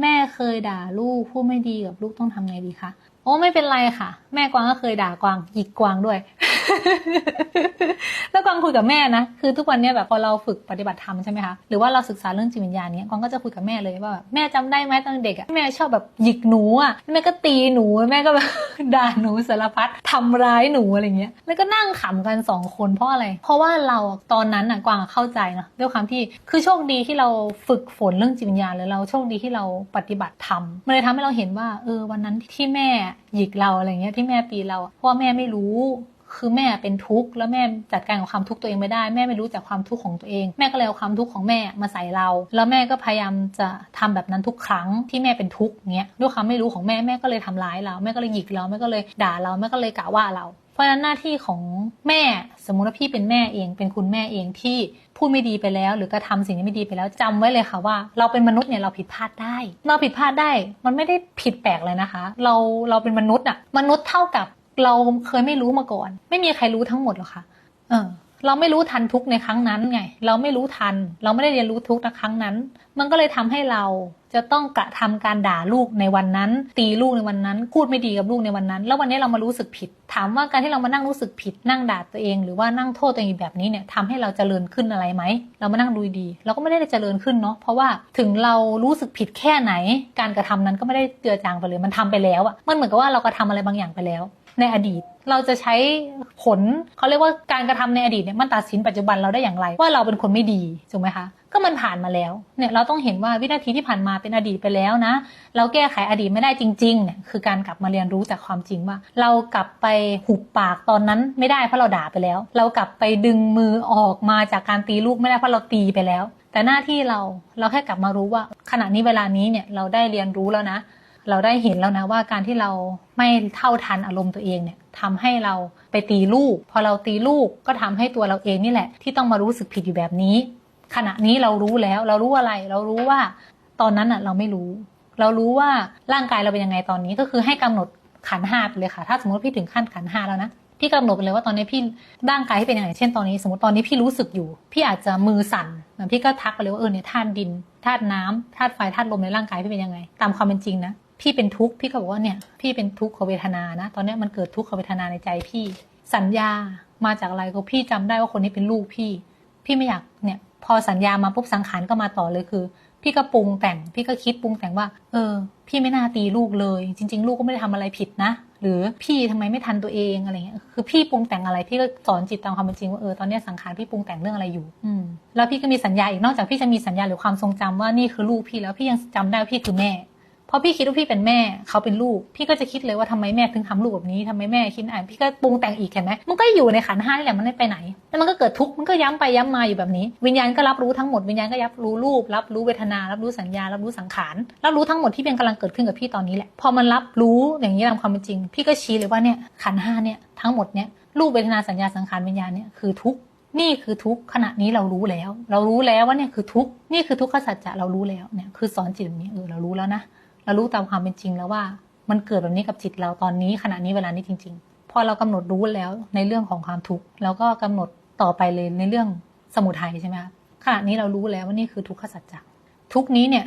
แม่เคยด่าลูกพูดไม่ดีกับลูกต้องทำไงดีคะโอ้ไม่เป็นไรค่ะ แม่กวางก็เคยด่ากวางหยิกกวางด้วย แล้วกวางคุยกับแม่นะคือทุกวันนี้แบบพอเราฝึกปฏิบัติธรรมใช่ไหมคะหรือว่าเราศึกษาเรื่องจิตวิญญาณเนี้ยกวางก็จะคุยกับแม่เลยว่าแบบแม่จำได้ไหมตอนเด็กอะแม่ชอบแบบหยิกหนูอะแม่ก็ตีหนูแม่ก็แบบ ด่าหนูสารพัดทำร้ายหนูอะไรเงี้ย แล้วก็นั่งขำกันสองคนเพราะอะไร เพราะว่าเราตอนนั้นอะกวางเข้าใจเนาะด้วยความที่คือโชคดีที่เราฝึกฝนเรื่องจิตวิญญาณแล้วเราโชคดีที่เราปฏิบัติธรรมมันเลยทำให้เราเห็นว่าเออวันนั้นที่แม่หยิกเราอะไรเงี้ยที่แม่ตีเราเพราะว่าแม่ไม่รู้ คือแม่เป็นทุกข์แล้วแม่จัดการกับความทุกข์ตัวเองไม่ได้ แม่ไม่รู้จักความทุกข์ของตัวเอง แม่ก็เลยเอาความทุกข์ของแม่มาใส่เรา แล้วแม่ก็พยายามจะทำแบบนั้นทุกครั้งที่แม่เป็นทุกข์เงี้ยด้วยความไม่รู้ของแม่แม่ก็เลยทำร้ายเราแม่ก็เลยหยิกเราแม่ก็เลยด่าเราแม่ก็เลยกล่าวว่าเราเพราะฉะนั้นหน้าที่ของแม่สมมุติว่าพี่เป็นแม่เอง เป็นคุณแม่เองที่พูดไม่ดีไปแล้ว หรือกระทำสิ่งที่ไม่ดีไปแล้วจำไว้เลยค่ะว่า เราเป็นมนุษย์เนี่ยเราผิดพลาดได้ เราผิดพลาดได้ มันไม่ได้ผิดแปลกเลยนะคะ เราเราเป็นมนุษย์อะมนุษย์เท่ากับ เราเคยไม่รู้มาก่อน ไม่มีใครรู้ทั้งหมดหรอกค่ะ เออ เราไม่รู้ทันทุกในครั้งนั้นไง เราไม่รู้ทัน เราไม่ได้เรียนรู้ทุกในครั้งนั้น มันก็เลยทำให้เราจะต้องกระทำการด่าลูกในวันนั้น ตีลูกในวันนั้น พูดไม่ดีกับลูกในวันนั้น แล้ววันนี้เรามารู้สึกผิด ถามว่าการที่เรามานั่งรู้สึกผิด นั่งด่าตัวเอง หรือว่านั่งโทษตัวเองแบบนี้เนี่ยทำให้เราจเจริญขึ้นอะไรไหม เรามานั่งดูดี เราก็ไม่ได้จเจริญขึ้นเนาะ เพราะว่าถึงเรารู้สึกผิดแค่ไหน การกระทำนั้นก็ไม่ได้เจือจางไปเลย มันทำไปแล้วอะมันเหมือนกับว่าเรากระทำอะไรบางอย่างไปแล้ว ในอดีต เราจะใช้ผลเขาเรียกว่าการกระทำในอดีตเนี่ยมันตัดสินปัจจุบันเราได้อย่างไร ว่าเราเป็นคนไม่ดีถูกไหมคะก็มันผ่านมาแล้วเนี่ยเราต้องเห็นว่าวินาทีที่ผ่านมาเป็นอดีตไปแล้วนะ เราแก้ไขอดีตไม่ได้จริงๆเนี่ยคือการกลับมาเรียนรู้จากความจริงว่า เรากลับไปหุบปากตอนนั้นไม่ได้เพราะเราด่าไปแล้ว เรากลับไปดึงมือออกมาจากการตีลูกไม่ได้เพราะเราตีไปแล้ว แต่หน้าที่เราเราแค่กลับมารู้ว่า ขณะนี้เวลานี้เนี่ยเราได้เรียนรู้แล้วนะ เราได้เห็นแล้วนะว่าการที่เราไม่เท่าทันอารมณ์ตัวเองเนี่ยทำให้เราไปตีลูก พอเราตีลูกก็ทำให้ตัวเราเองนี่แหละ ที่ต้องมารู้สึกผิดอยู่แบบนี้ ขณะนี้เรารู้แล้วเรารู้อะไร เรารู้ว่าตอนนั้นอะเราไม่รู้ เรารู้ว่าร่างกายเราเป็นยังไงตอนนี้ก็คือให้กำหนดขันห้าไปเลยค่ะ ถ้าสมมติพี่ถึงขั้นขันห้าแล้วนะพี่กำหนดไปเลยว่าตอนนี้พี่ร่างกายที่เป็นยังไงเช่นตอนนี้สมมติตอนนี้พี่รู้สึกอยู่ พี่อาจจะมือสั่นพี่ก็ทักไปเลยว่าเออเนี่ยธาตุดินธาตุน้ำธาตุไฟธาตุลมในร่างกายพี่เป็นยังไง ตามความเป็นจริงนะ พี่เป็นทุกข์พี่ก็บอกว่าเนี่ยพี่เป็นทุกขเวทนานะ ตอนนี้มันเกิดทุกขเวทนาในใจพี่ สัญญามาจากอะไรก็พี่จำได้ว่าคนนี้เป็นลูกพี่ พี่ไม่อยากเนี่ยพอสัญญามาปุ๊บสังขารก็มาต่อเลยคือ พี่ก็ปรุงแต่ง พี่ก็คิดปรุงแต่งว่า เออ พี่ไม่น่าตีลูกเลย จริง ๆ ลูกก็ไม่ได้ทำอะไรผิดนะ หรือพี่ทำไมไม่ทันตัวเองอะไรเงี้ยคือพี่ปรุงแต่งอะไรพี่ก็สอนจิตตามความเป็นจริงว่าเออตอนนี้สังขารพี่ปรุงแต่งเรื่องอะไรอยู่ อืมแล้วพี่ก็มีสัญญาอีกนอกจากพี่จะมีสัญญาหรือความทรงจำว่านี่คือลูกพี่แล้วพี่ยังจำได้ว่าพี่คือแม่ พอพี่คิดว่าพี่เป็นแม่เขาเป็นลูก พี่ก็จะคิดเลยว่าทำไมแม่ถึงทำลูกแบบนี้ทำไมแม่คิดอ่านพี่ก็ปรุงแต่งอีกเห็นไหมมันก็อยู่ในขันห้านี่แหละมันไม่ไปไหนแล้วมันก็เกิดทุกข์มันก็ย้ำไปย้ำมาอยู่แบบนี้ วิญญาณก็รับรู้ทั้งหมดวิญญาณก็รับรู้รูป รับรู้เวทนา รับรู้สัญญา รับรู้สังขารรับรู้ทั้งหมดที่เป็นกำลังเกิดขึ้นกับพี่ตอนนี้แหละพอมันรับรู้อย่างนี้ตามความเป็นจริง พี่ก็ชี้เลยว่าเนี่ยขันห้าเนี่ยทั้งหมดเนี่ยรูปเวทนาสัญญาสังขารวิญญาณเนี่ยคือทุกข์นี่คือทุกขณะนี้เรารู้แล้ว เรารู้แล้วว่าเนี่ยคือทุกนี่คือทุกขสัจจะเรารู้แล้วเนี่ยคือสอนจิตแบบนี้เออเรารู้แล้วนะ เรารู้ตามความเป็นจริงแล้วว่า มันเกิดแบบนี้กับจิตเราตอนนี้ขณะนี้เวลานี้จริง ๆ พอเรากำหนดรู้แล้วในเรื่องของความทุกข์แล้วก็กำหนดต่อไปเลยในเรื่องสมุทัยใช่ไหมคะขณะนี้เรารู้แล้วว่านี่คือทุกขสัจจะทุกนี้เนี่ย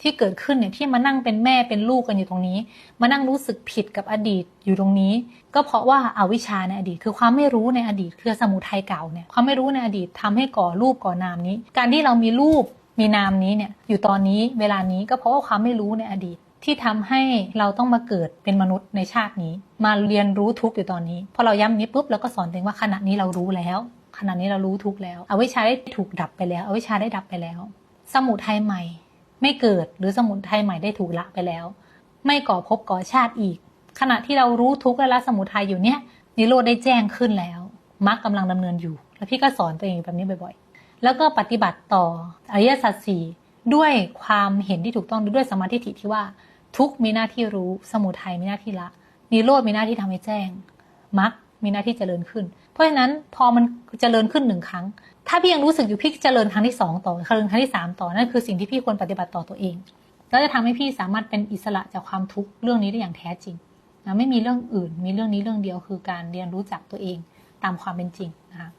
ที่เกิดขึ้นเนี่ยที่มานั่งเป็นแม่เป็นลูกกันอยู่ตรงนี้ มานั่งรู้สึกผิดกับอดีตอยู่ตรงนี้ ก็เพราะว่าอาวิชชาในอดีต คือความไม่รู้ในอดีต คือสมุทัยเก่าเนี่ยความไม่รู้ในอดีตทำให้ก่อรูปก่อนามนี้ การที่เรามีรูป มีนามนี้เนี่ยอยู่ตอนนี้เวลานี้ก็เพราะว่าความไม่รู้ในอดีต ที่ทำให้เราต้องมาเกิดเป็นมนุษย์ในชาตินี้ มาเรียนรู้ทุกอยู่ตอนนี้พอเราย้ำนี้ปุ๊บเราก็สอนตัวเองว่าขณะนี้เรารู้แล้ว ขณะนี้เรารู้ทุกแล้วอวิชชาได้ถูกดับไปแล้วอวิชชาได้ดับไปแล้ว สมุทัยใหม่ ไม่เกิดหรือสมุทัยใหม่ได้ถูกละไปแล้ว ไม่ก่อภพก่อชาติอีก ขณะที่เรารู้ทุกและละสมุทัยอยู่เนี่ยนิโรธได้แจ้งขึ้นแล้วมรรคกำลังดำเนินอยู่ แล้วพี่ก็สอนตัวเองแบบนี้บ่อยๆ แล้วก็ปฏิบัติต่ออริยสัจสี่ด้วยความเห็นที่ถูกต้องด้วยสมาธิที่ว่า ทุกมีหน้าที่รู้สมุทัยมีหน้าที่ละนิโรธมีหน้าที่ทำให้แจ้งมรรคมีหน้าที่เจริญขึ้น เพราะฉะนั้นพอมันเจริญขึ้นหนึ่งครั้ง ถ้าพี่ยังรู้สึกอยู่พี่เจริญครั้งที่สองต่อเจริญครั้งที่สามต่อนั่นคือสิ่งที่พี่ควรปฏิบัติต่อตัวเองแล้วจะทำให้พี่สามารถเป็นอิสระจากความทุกข์เรื่องนี้ได้อย่างแท้จริงนะไม่มีเรื่องอื่น มีเรื่องนี้เรื่องเดียวคือการเรียนรู้จักตัวเองตามความเป็นจริงนะคะ